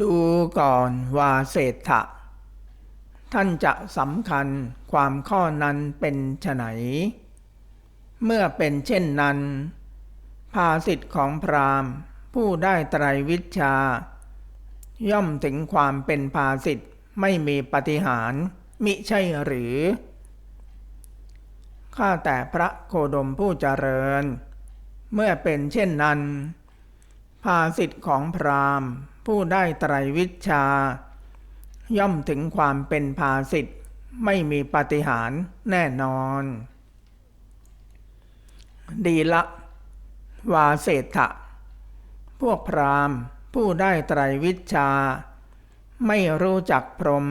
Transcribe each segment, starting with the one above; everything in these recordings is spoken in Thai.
ดูก่อนว่าเศรษฐะท่านจะสำคัญความข้อนั้นเป็นไฉนเมื่อเป็นเช่นนั้น ภาสิทธิ์ของพราหมณ์ ผู้ได้ไตรวิชา ย่อมถึงความเป็นภาสิทธิ์ไม่มีปฏิหารมิใช่หรือ ข้าแต่พระโคดมผู้เจริญ เมื่อเป็นเช่นนั้น ภาสิทธิ์ของพราหมณ์ ผู้ได้ไตรวิชา ย่อมถึงความเป็นภาสิทธิ์ไม่มีปฏิหารแน่นอน ดีละ วาเศษะพวกพราหมณ์ผู้ได้ไตรวิชา ไม่รู้จักพรหม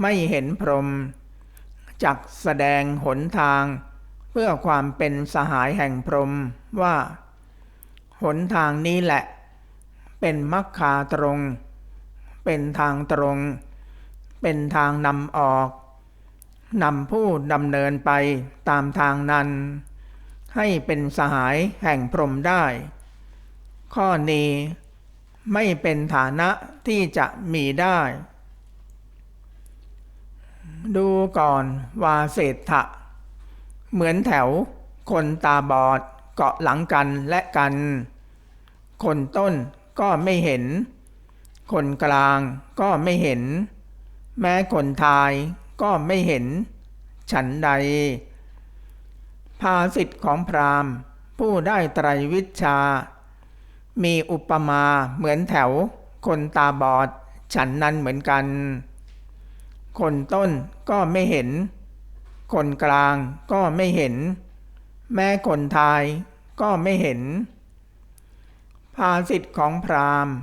ไม่เห็นพรหมจักแสดงหนทาง เพื่อความเป็นสหายแห่งพรหมว่า หนทางนี้แหละ เป็นมัคคาตรง เป็นทางตรง เป็นทางนำออกนำผู้ดำเนินไปตามทางนั้น ให้เป็นสหายแห่งพรหมได้ ข้อนี้ไม่เป็นฐานะที่จะมีได้ ดูก่อนวาเศรษฐะเหมือนแถว คนตาบอดเกาะหลังกันและกัน คนต้น ก็ไม่เห็น คนกลางก็ไม่เห็น แม้คนทายก็ไม่เห็น ฉันใด ภาสิทธิ์ของพราหมณ์ ผู้ได้ไตรวิชา มีอุปมาเหมือนแถว คนตาบอด ฉันนั้นเหมือนกัน คนต้นก็ไม่เห็น คนกลางก็ไม่เห็น แม้คนทายก็ไม่เห็น ภาสิทธิ์ของพราหมณ์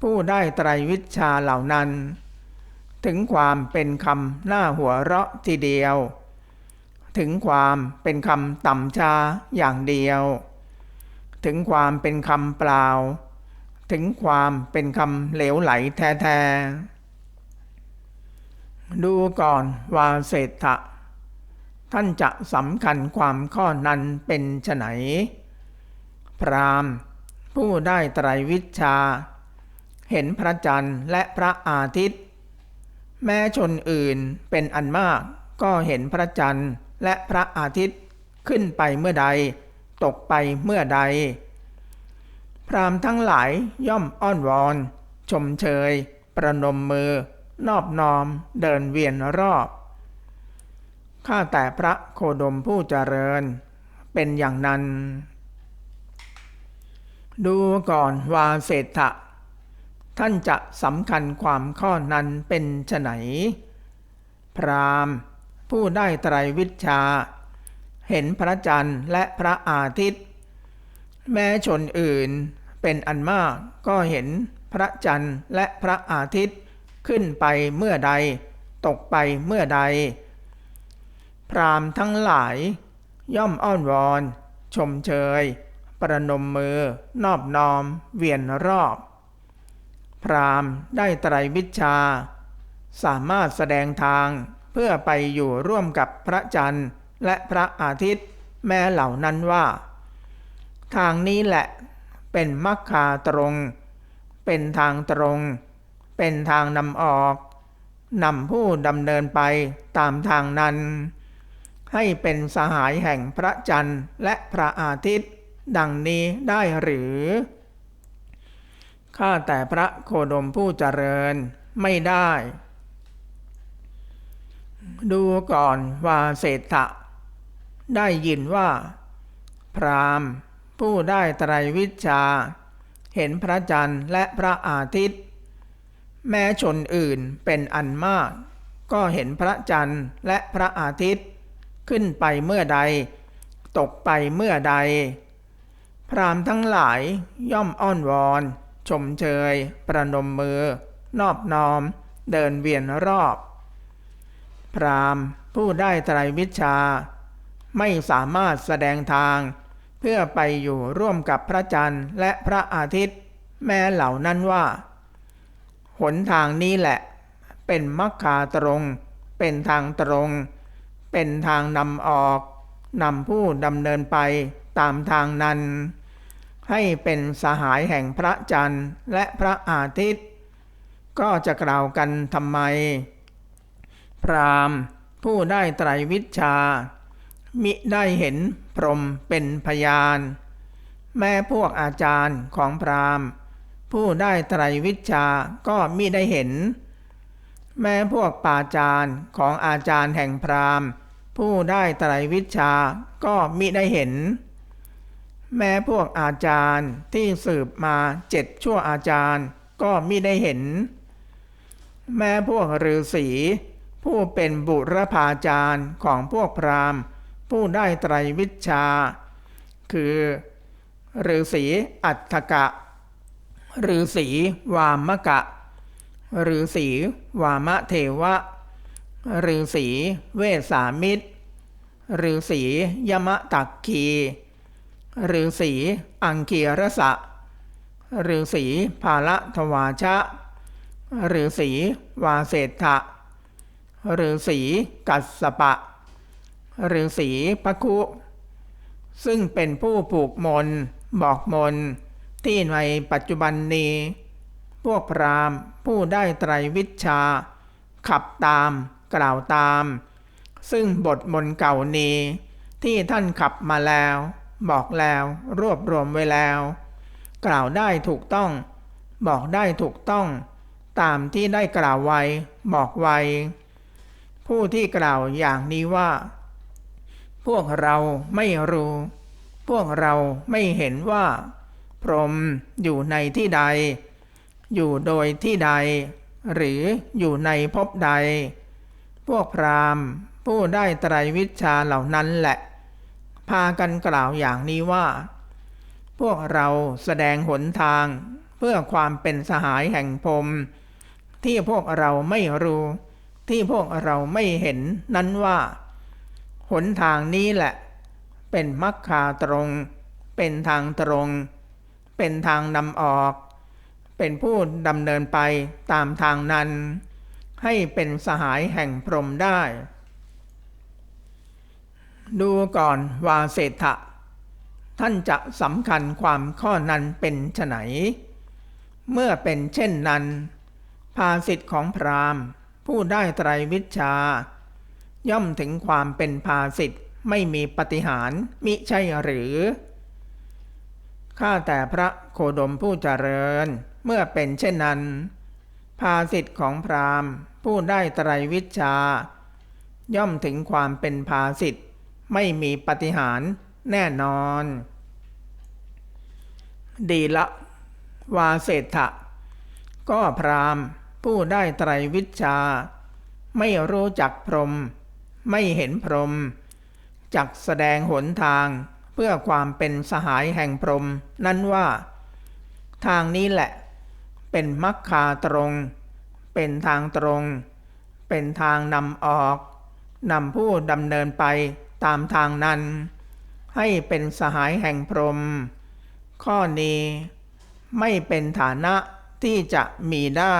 ผู้ได้ไตรวิชาเหล่านั้น ถึงความเป็นคำหน้าหัวเราะทีเดียว ถึงความเป็นคำต่ำชาอย่างเดียว ถึงความเป็นคำเปล่า ถึงความเป็นคำเหลวไหลแท้ๆดูก่อนวาเศรษฐะท่านจะสำคัญความข้อนั้นเป็นไนพราม ผู้ได้ไตรวิชา เห็นพระจันทร์และพระอาทิตย์ แม้ชนอื่นเป็นอันมากก็เห็นพระจันทร์และพระอาทิตย์ขึ้นไปเมื่อใด ตกไปเมื่อใด พรามทั้งหลายย่อมอ้อนวอน ชมเชย ประนมมือ นอบน้อมเดินเวียนรอบ ข้าแต่พระโคดมผู้เจริญ เป็นอย่างนั้น ดูก่อนวาเศรษฐะท่านจะสำคัญความข้อนั้นเป็นไนพรามผู้ได้ไตรวิชา เห็นพระจันทร์และพระอาทิตย์ แม้ชนอื่นเป็นอันมากก็เห็นพระจันทร์และพระอาทิตย์ขึ้นไปเมื่อใด ตกไปเมื่อใด พรามทั้งหลายย่อมอ้อนวอน ชมเชย ประนมมือนอบน้อม เวียนรอบ พรามได้ไตรวิชา สามารถแสดงทางเพื่อไปอยู่ร่วมกับพระจันทร์และพระอาทิตย์แม้เหล่านั้นว่า ทางนี้แหละเป็นมัคคาตรง เป็นทางตรง เป็นทางนำออกนำผู้ดำเนินไปตามทางนั้น ให้เป็นสหายแห่งพระจันทร์และพระอาทิตย์ ดังนี้ได้หรือ ข้าแต่พระโคดมผู้เจริญไม่ได้ ดูก่อนว่าเศรษฐะได้ยินว่า พรามผู้ได้ไตรวิชา เห็นพระจันทร์และพระอาทิตย์ แม้ชนอื่นเป็นอันมาก ก็เห็นพระจันทร์และพระอาทิตย์ ขึ้นไปเมื่อใด ตกไปเมื่อใด พรามทั้งหลายย่อมอ้อนวอน ชมเชย ประนมมือ นอบน้อม เดินเวียนรอบ พรามผู้ได้ไตรวิชา ไม่สามารถแสดงทาง เพื่อไปอยู่ร่วมกับพระจันทร์และพระอาทิตย์ แม้เหล่านั้นว่า หนทางนี้แหละ เป็นมัคคาตรง เป็นทางตรง เป็นทางนำออกนำผู้ดำเนินไป ตามทางนั้น ให้เป็นสหายแห่งพระจันทร์และพระอาทิตย์ ก็จะกล่าวกันทำไม พรามผู้ได้ไตรวิชา มิได้เห็นพรหมเป็นพยาน แม้พวกอาจารย์ของพรามผู้ได้ไตรวิชาก็มิได้เห็น แม้พวกปาจารย์ของอาจารย์แห่งพรามผู้ได้ไตรวิชาก็มิได้เห็น แม้พวกอาจารย์ที่สืบมาเจ็ดชั่วอาจารย์ก็มิได้เห็น แม้พวกฤาษีผู้เป็นบุรพาจารย์ของพวกพราหมณ์ ผู้ได้ไตรวิชา คือฤาษีอัฏฐกะฤาษีวามกะฤาษีวามะเทวะฤาษีเวสามิตรฤาษียมะตักคี ฤาษีอังคีรสะฤาษีภาละทวาชะฤาษีวาเศธะฤาษีกัสสปะฤาษีพคุ ซึ่งเป็นผู้ผูกมน บอกมน ที่ในปัจจุบันนี้ พวกพราหมณ์ผู้ได้ไตรวิชา ขับตาม กล่าวตาม ซึ่งบทมน์เก่านี้ที่ท่านขับมาแล้ว บอกแล้ว รวบรวมไว้แล้ว กล่าวได้ถูกต้อง บอกได้ถูกต้อง ตามที่ได้กล่าวไว้ บอกไว้ ผู้ที่กล่าวอย่างนี้ว่า พวกเราไม่รู้ พวกเราไม่เห็นว่า พรหมอยู่ในที่ใด อยู่โดยที่ใด หรืออยู่ในภพใด พวกพราหมณ์ผู้ได้ไตรวิชาเหล่านั้นแหละ พากันกล่าวอย่างนี้ว่า พวกเราแสดงหนทางเพื่อความเป็นสหายแห่งพรมที่พวกเราไม่รู้ ที่พวกเราไม่เห็นนั้นว่า หนทางนี้แหละ เป็นมรรคาตรง เป็นทางตรง เป็นทางนำออก เป็นผู้ดำเนินไปตามทางนั้น ให้เป็นสหายแห่งพรมได้ ดูก่อนวาเศรษฐะท่านจะสำคัญความข้อนั้นเป็นไฉนเมื่อเป็นเช่นนั้น ภาสิทธิ์ของพราหมณ์ ผู้ได้ไตรวิชา ย่อมถึงความเป็นภาสิทธิ์ไม่มีปฏิหารมิใช่หรือ ข้าแต่พระโคดมผู้เจริญ เมื่อเป็นเช่นนั้น ภาสิทธิ์ของพราหมณ์ ผู้ได้ไตรวิชา ย่อมถึงความเป็นภาสิทธิ์ ไม่มีปฏิหารแน่นอน ดีละวาเศรษฐะก็พรามผู้ได้ไตรวิชา ไม่รู้จักพรหมไม่เห็นพรหมจักแสดงหนทางเพื่อความเป็นสหายแห่งพรหมนั้นว่า ทางนี้แหละ เป็นมัคคาตรง เป็นทางตรง เป็นทางนำออกนำผู้ดำเนินไป ตามทางนั้น ให้เป็นสหายแห่งพรหมข้อนี้ไม่เป็นฐานะที่จะมีได้